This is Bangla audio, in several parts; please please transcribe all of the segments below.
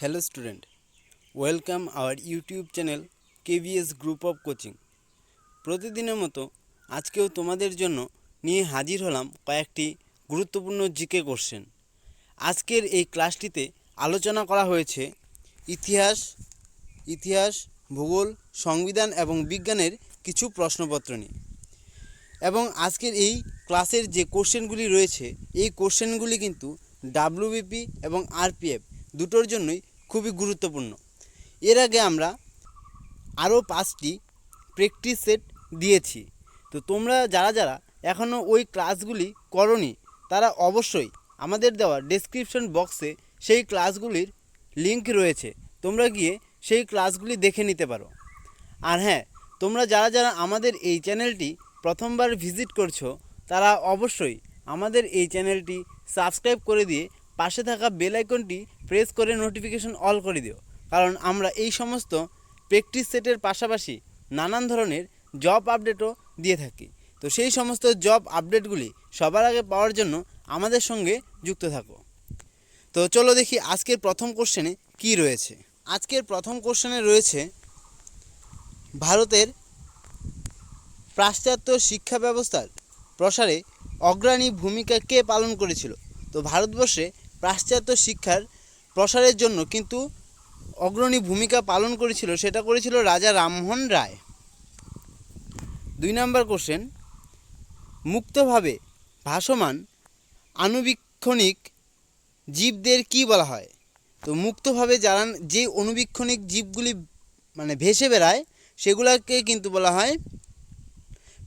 Hello student, welcome our YouTube channel KVS Group of Coaching. প্রতিদিনের মতো আজকেও তোমাদের জন্য নিয়ে হাজির হলাম কয়েকটি গুরুত্বপূর্ণ জিকে কোশ্চেন আজকের এই ক্লাসটিতে আলোচনা করা হয়েছে ইতিহাস ইতিহাস ভূগোল সংবিধান এবং বিজ্ঞানের কিছু প্রশ্নপত্র নিয়ে এবং আজকের এই ক্লাসের যে কোশ্চেনগুলি রয়েছে এই কোশ্চেনগুলি কিন্তু ডাব্লিউবিপি এবং আরপিএফ দুটোর জন্যই খুবই গুরুত্বপূর্ণ। এর আগে আমরা আরও পাঁচটি প্র্যাকটিস সেট দিয়েছি। তো তোমরা যারা যারা এখনও ওই ক্লাসগুলি করনি, তারা অবশ্যই আমাদের দেওয়া ডেসক্রিপশন বক্সে সেই ক্লাসগুলির লিংক রয়েছে। তোমরা গিয়ে সেই ক্লাসগুলি দেখে নিতে পারো। আর হ্যাঁ তোমরা যারা যারা আমাদের এই চ্যানেলটি প্রথমবার ভিজিট করছ, তারা অবশ্যই আমাদের এই চ্যানেলটি সাবস্ক্রাইব করে দিয়ে পাশে থাকা বেল আইকনটি প্রেস করে নোটিফিকেশন অল করে দিও। কারণ আমরা এই সমস্ত প্র্যাকটিস সেটের পাশাপাশি নানান ধরনের জব আপডেটও দিয়ে থাকি। তো সেই সমস্ত জব আপডেটগুলি সবার আগে পাওয়ার জন্য আমাদের সঙ্গে যুক্ত থাকো। তো চলো দেখি আজকের প্রথম কোশ্চেনে কি রয়েছে। আজকের প্রথম কোশ্চেনে রয়েছে, ভারতের পাশ্চাত্য শিক্ষা ব্যবস্থার প্রসারে অগ্রণী ভূমিকা কে পালন করেছিল? তো ভারতবর্ষে পাশ্চাত্য শিক্ষার প্রসারের জন্য কিন্তু অগ্রণী ভূমিকা পালন করেছিল, সেটা করেছিল রাজা রামমোহন রায়। দুই নম্বর কোশ্চেন মুক্তভাবে ভাসমান আণুবীক্ষণিক জীবদের কি বলা হয়? তো মুক্তভাবে যারা যে অণুবীক্ষণিক জীবগুলি মানে ভেসে বেড়ায়, সেগুলোকে কিন্তু বলা হয়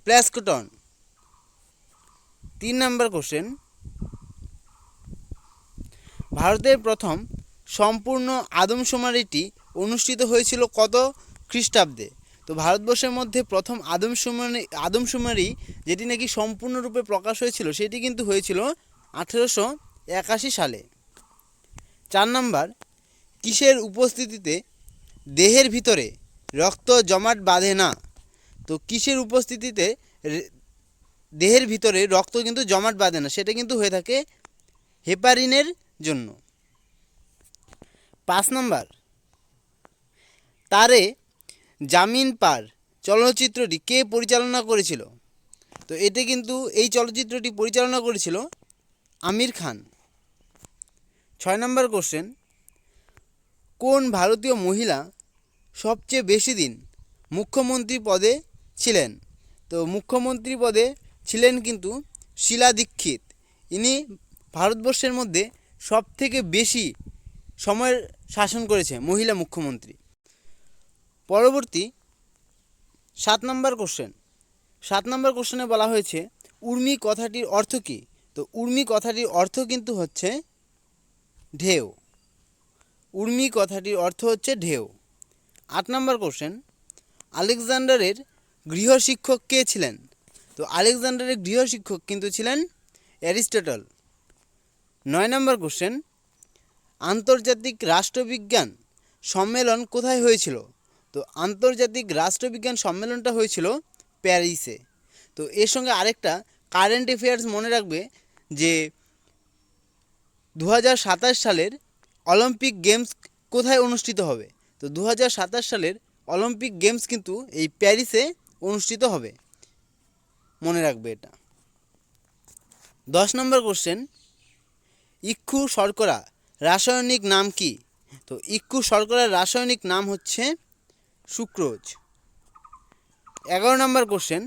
প্ল্যাস্কটন তিন নম্বর কোশ্চেন ভারতের প্রথম সম্পূর্ণ আদমশুমারিটি অনুষ্ঠিত হয়েছিল কত খ্রিস্টাব্দে? তো ভারতবর্ষের মধ্যে প্রথম আদমশুমারি আদমশুমারি যেটি নাকি সম্পূর্ণরূপে প্রকাশ হয়েছিল, সেটি কিন্তু হয়েছিল আঠেরোশো একাশি সালে। চার নম্বর, কিসের উপস্থিতিতে দেহের ভিতরে রক্ত জমাট বাঁধে না? তো কিসের উপস্থিতিতে দেহের ভিতরে রক্ত কিন্তু জমাট বাঁধে না, সেটা কিন্তু হয়ে থাকে হেপারিনের জন্য। পাঁচ নম্বর। তারে জামিন পার চলচ্চিত্রটি কে পরিচালনা করেছিল? তো এতে কিন্তু এই চলচ্চিত্রটি পরিচালনা করেছিল আমির খান। ছয় নম্বর কোশ্চেন কোন ভারতীয় মহিলা সবচেয়ে বেশি দিন মুখ্যমন্ত্রী পদে ছিলেন? তো মুখ্যমন্ত্রী পদে ছিলেন কিন্তু শিলা দীক্ষিত। ইনি ভারতবর্ষের মধ্যে সব থেকে বেশি সময়ের শাসন করেছে মহিলা মুখ্যমন্ত্রী। পরবর্তী সাত নম্বর কোশ্চেন সাত নম্বর কোশ্চেনে বলা হয়েছে, উর্মি কথাটির অর্থ কী? তো উর্মি কথাটির অর্থ কিন্তু হচ্ছে ঢেউ। উর্মি কথাটির অর্থ হচ্ছে ঢেউ। আট নম্বর কোশ্চেন আলেকজান্ডারের গৃহশিক্ষক কে ছিলেন? তো আলেকজান্ডারের গৃহশিক্ষক কিন্তু ছিলেন অ্যারিস্টটল। নয় নম্বর কোশ্চেন আন্তর্জাতিক রাষ্ট্রবিজ্ঞান সম্মেলন কোথায় হয়েছিল? তো আন্তর্জাতিক রাষ্ট্রবিজ্ঞান সম্মেলনটা হয়েছিল প্যারিসে। তো এর সঙ্গে আরেকটা কারেন্ট অ্যাফেয়ার্স মনে রাখবে যে দু হাজার সাতাশ সালের অলিম্পিক গেমস কোথায় অনুষ্ঠিত হবে? তো দু হাজার সাতাশ সালের অলিম্পিক গেমস কিন্তু এই প্যারিসে অনুষ্ঠিত হবে। মনে রাখবে এটা। দশ নম্বর কোশ্চেন ইক্ষু শর্করা, রাসায়নিক নাম কি? তো ইক্ষু শর্করার রাসায়নিক নাম হচ্ছে সুক্রোজ। এগারো নম্বর কোশ্চেন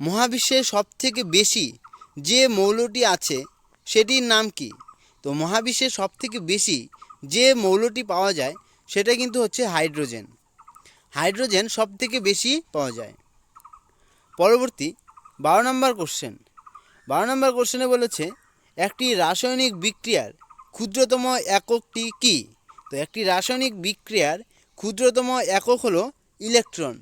মহাবিশ্বে সবথেকে বেশি যে মৌলটি আছে, সেটির নাম কি? তো মহাবিশ্বে সবথেকে বেশি যে মৌলটি পাওয়া যায়, সেটা কিন্তু হচ্ছে হাইড্রোজেন। হাইড্রোজেন সবথেকে বেশি পাওয়া যায়। পরবর্তী, বারো নম্বর কোশ্চেন বারো নম্বর কোশ্চেনে বলেছে একটি রাসায়নিক বিক্রিয়ার ক্ষুদ্রতম এককটি কি? তো একটি রাসায়নিক বিক্রিয়ার ক্ষুদ্রতম একক হলো ইলেকট্রন।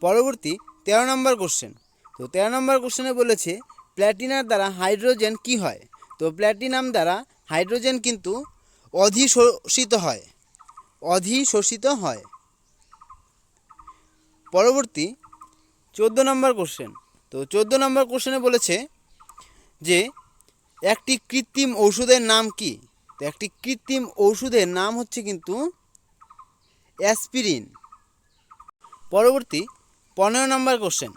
পরবর্তী তেরো নম্বর কোশ্চেন তো তেরো নম্বর কোশ্চেনে বলেছে প্ল্যাটিনার দ্বারা হাইড্রোজেন কি হয়? তো প্ল্যাটিনাম দ্বারা হাইড্রোজেন কিন্তু অধিশোষিত হয়। অধিশোষিত হয়। পরবর্তী চোদ্দ নম্বর কোশ্চেন তো চোদ্দ নম্বর কোশ্চেনে বলেছে যে একটি কৃত্রিম ঔষধের নাম কি? তো একটি কৃত্রিম ওষুধের নাম হচ্ছে কিন্তু অ্যাসপিরিন। পরবর্তী পনেরো নম্বর কোশ্চেন।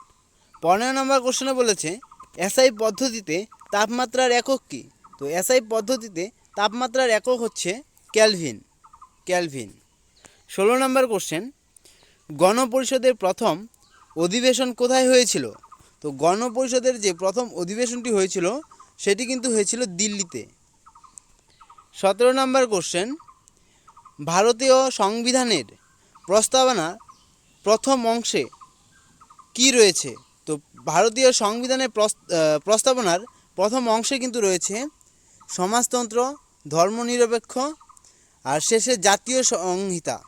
পনেরো নম্বর কোশ্চেনে বলেছে, এসআই পদ্ধতিতে তাপমাত্রার একক কী? তো এসআই পদ্ধতিতে তাপমাত্রার একক হচ্ছে ক্যালভিন ক্যালভিন। ষোলো নম্বর কোশ্চেন, গণপরিষদের প্রথম অধিবেশন কোথায় হয়েছিল? তো গণপরিষদের যে প্রথম অধিবেশনটি হয়েছিল, সেটি কিন্তু হয়েছিল দিল্লিতে। সতেরো নম্বর কোশ্চেন ভারতীয় সংবিধানের প্রস্তাবনা প্রথম অংশে কি রয়েছে? তো ভারতীয় সংবিধানের প্রস- প্রস্তাবনার প্রথম অংশে কিন্তু রয়েছে সমাজতন্ত্র, ধর্মনিরপেক্ষ আর শেষে জাতীয় সংহিতা,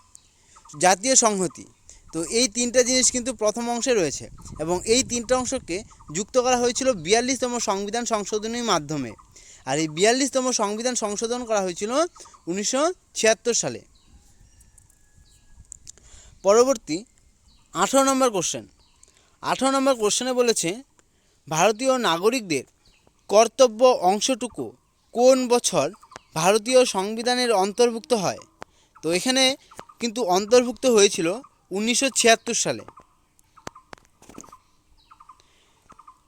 জাতীয় সংহতি। তো এই তিনটা জিনিস কিন্তু প্রথম অংশে রয়েছে এবং এই তিনটা অংশকে যুক্ত করা হয়েছিল বিয়াল্লিশতম সংবিধান সংশোধনীর মাধ্যমে। আর এই বিয়াল্লিশতম সংবিধান সংশোধন করা হয়েছিল উনিশশো ছিয়াত্তর সালে। পরবর্তী আঠারো নম্বর কোশ্চেন আঠারো নম্বর কোশ্চেনে বলেছে, ভারতীয় নাগরিকদের কর্তব্য অংশটুকু কোন বছর ভারতীয় সংবিধানের অন্তর্ভুক্ত হয়? তো এখানে কিন্তু অন্তর্ভুক্ত হয়েছিল উনিশশো ছিয়াত্তর সালে।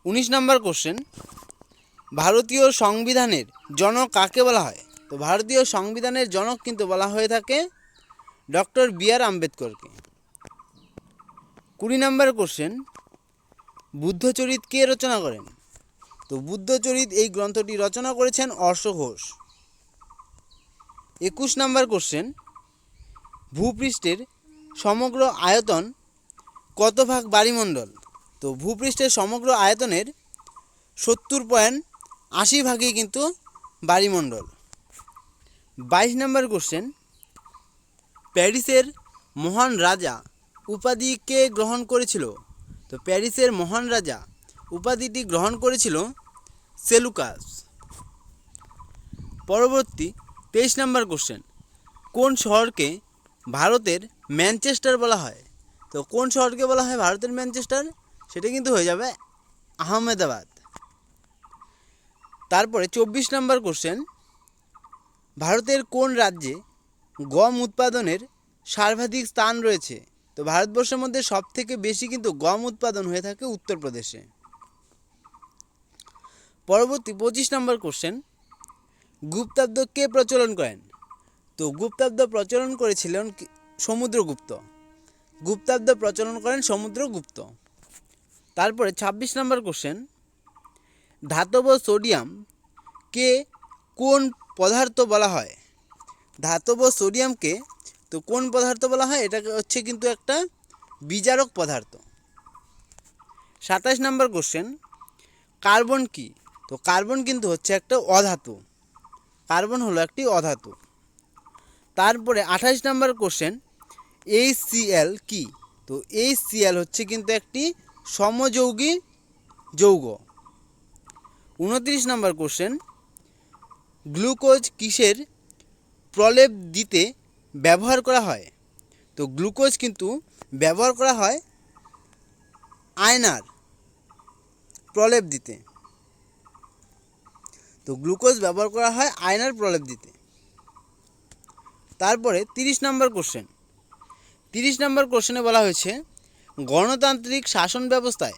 উনিশ নম্বর কোশ্চেন ভারতীয় সংবিধানের জনক কাকে বলা হয়? তো ভারতীয় সংবিধানের জনক কিন্তু বলা হয়ে থাকে ডক্টর বি আর আম্বেদকরকে। কুড়ি নম্বর কোশ্চেন বুদ্ধচরিত কে রচনা করেন? তো বুদ্ধচরিত এই গ্রন্থটি রচনা করেছেন অর্শ ঘোষ। একুশ নম্বর কোশ্চেন ভূপৃষ্ঠের সমগ্র আয়তন কত ভাগ বায়ুমণ্ডল তো ভূপৃষ্ঠের সমগ্র আয়তনের সত্তর পয়েন্ট আশি ভাগই কিন্তু বায়ুমণ্ডল বাইশ নম্বর কোশ্চেন প্যারিসের মহান রাজা উপাধি কে গ্রহণ করেছিল? তো প্যারিসের মহান রাজা উপাধিটি গ্রহণ করেছিল সেলুকাস। পরবর্তী তেইশ নম্বর কোশ্চেন কোন শহরকে ভারতের ম্যানচেস্টার বলা হয়। তো কোন শহরকে বলা হয়? ভারতের ম্যানচেস্টার? সেটা কিন্তু হয়ে যাবে আহমেদাবাদ। তারপরে চব্বিশ নম্বর কোশ্চেন ভারতের কোন রাজ্যে গম উৎপাদনের সর্বাধিক স্থান রয়েছে? তো ভারতবর্ষের মধ্যে সব থেকে বেশি কিন্তু গম উৎপাদন হয়ে থাকে উত্তরপ্রদেশে। পরবর্তী পঁচিশ নম্বর কোশ্চেন গুপ্তাব্দ কে প্রচলন করেন? তো গুপ্তাব্দ প্রচলন করেছিলেন সমুদ্রগুপ্ত। গুপ্তাব্দ প্রচলন করেন সমুদ্রগুপ্ত। তারপরে ছাব্বিশ নম্বর কোশ্চেন ধাতব সোডিয়াম কে কোন পদার্থ বলা হয়? ধাতব সোডিয়ামকে তো কোন পদার্থ বলা হয়? এটাকে হচ্ছে কিন্তু একটা বিজারক পদার্থ। সাতাশ নম্বর কোশ্চেন কার্বন কি? তো কার্বন কিন্তু হচ্ছে একটা অধাতু। কার্বন হলো একটি অধাতু। তারপরে আঠাশ নাম্বার কোশ্চেন এইচ সিএল কি? তো এইচ সিএল হচ্ছে কিন্তু একটি সমযৌগী যৌগ। উনত্রিশ নাম্বার কোশ্চেন গ্লুকোজ কিসের প্রলেপ দিতে ব্যবহার করা হয়? তো গ্লুকোজ কিন্তু ব্যবহার করা হয় আয়নার প্রলেপ দিতে। তো গ্লুকোজ ব্যবহার করা হয় আয়নার প্রলেপ দিতে। তারপরে তিরিশ নম্বর কোশ্চেন তিরিশ নম্বর কোশ্চেনে বলা হয়েছে, গণতান্ত্রিক শাসন ব্যবস্থায়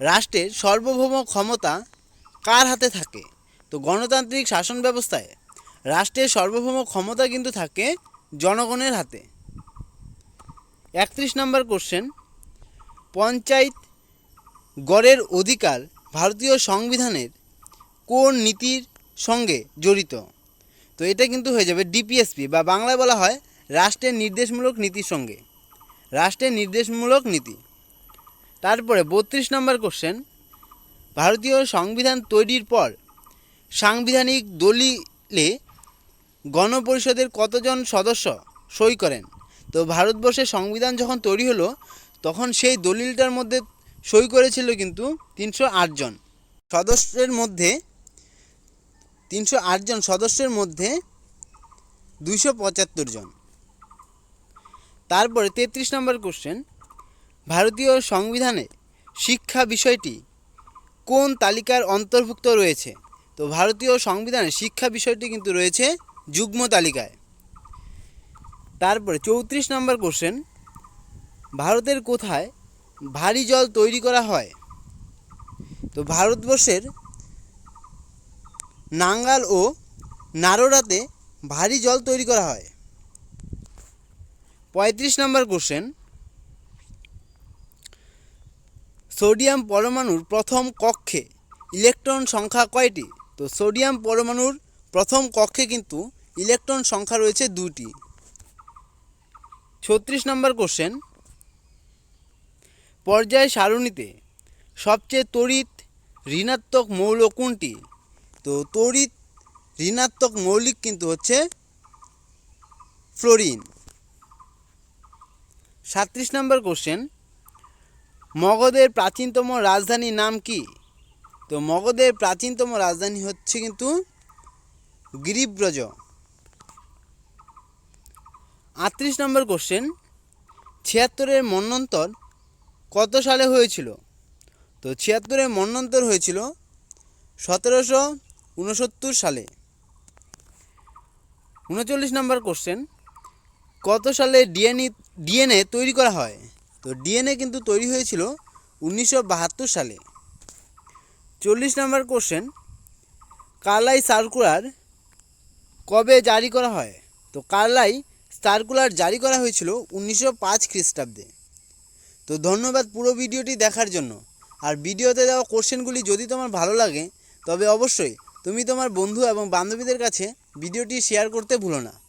রাষ্ট্রের সার্বভৌম ক্ষমতা কার হাতে থাকে? তো গণতান্ত্রিক শাসন ব্যবস্থায় রাষ্ট্রের সর্বভৌম ক্ষমতা কিন্তু থাকে জনগণের হাতে। একত্রিশ নম্বর কোশ্চেন পঞ্চায়েত গড়ের অধিকার ভারতীয় সংবিধানের কোন নীতির সঙ্গে জড়িত? তো এটা কিন্তু হয়ে যাবে ডিপিএসপি বা বাংলায় বলা হয় রাষ্ট্রের নির্দেশমূলক নীতির সঙ্গে। রাষ্ট্রের নির্দেশমূলক নীতি। তারপরে বত্রিশ নম্বর কোশ্চেন ভারতীয় সংবিধান তৈরির পর সাংবিধানিক দলিলে গণপরিষদের কতজন সদস্য সই করেন? তো ভারতবর্ষের সংবিধান যখন তৈরি হলো, তখন সেই দলিলটার মধ্যে সই করেছিল কিন্তু তিনশো জন। সদস্যের মধ্যে তিনশো জন সদস্যের মধ্যে দুইশো পঁচাত্তর জন। তারপরে তেত্রিশ নম্বর কোশ্চেন ভারতীয় সংবিধানে শিক্ষা বিষয়টি কোন তালিকার অন্তর্ভুক্ত রয়েছে? তো ভারতীয় সংবিধানে শিক্ষা বিষয়টি কিন্তু রয়েছে যুগ্ম তালিকায়। তারপরে চৌত্রিশ নম্বর কোশ্চেন ভারতের কোথায় ভারী জল তৈরি করা হয়? তো ভারতবর্ষের নাঙ্গাল ও নারোরাতে ভারী জল তৈরি করা হয়। পঁয়ত্রিশ নম্বর কোশ্চেন সোডিয়াম পরমাণুর প্রথম কক্ষে ইলেকট্রন সংখ্যা কয়টি? তো সোডিয়াম পরমাণুর প্রথম কক্ষে কিন্তু ইলেকট্রন সংখ্যা রয়েছে দুটি ছত্রিশ নম্বর কোশ্চেন পর্যায় সারণীতে সবচেয়ে তড়িৎ ঋণাত্মক মৌল কোনটি? তো তড়িৎ ঋণাত্মক মৌলিক কিন্তু হচ্ছে ফ্লোরিন। সাতত্রিশ নম্বর কোশ্চেন মগধের প্রাচীনতম রাজধানীর নাম কি? তো মগধের প্রাচীনতম রাজধানী হচ্ছে কিন্তু গিরিব্রজ। আটত্রিশ নম্বর কোশ্চেন ছিয়াত্তরের মন্বন্তর কত সালে হয়েছিল? তো ছিয়াত্তরের মন্বন্তর হয়েছিল সতেরোশো উনসত্তর সালে। উনচল্লিশ নম্বর কোশ্চেন কত সালে ডিএনএ ডিএনএ তৈরি করা হয়? তো ডিএনএ কিন্তু তৈরি হয়েছিল উনিশশো বাহাত্তর সালে। চল্লিশ নম্বর কোশ্চেন কার্লাই সার্কুলার কবে জারি করা হয়? তো কার্লাই সার্কুলার জারি করা হয়েছিল উনিশশো পাঁচ খ্রিস্টাব্দে। তো ধন্যবাদ পুরো ভিডিওটি দেখার জন্য। আর ভিডিওতে দেওয়া কোশ্চেনগুলি যদি তোমার ভালো লাগে, তবে অবশ্যই তুমি তোমার বন্ধু এবং বান্ধবীদের কাছে ভিডিওটি শেয়ার করতে ভুলো না।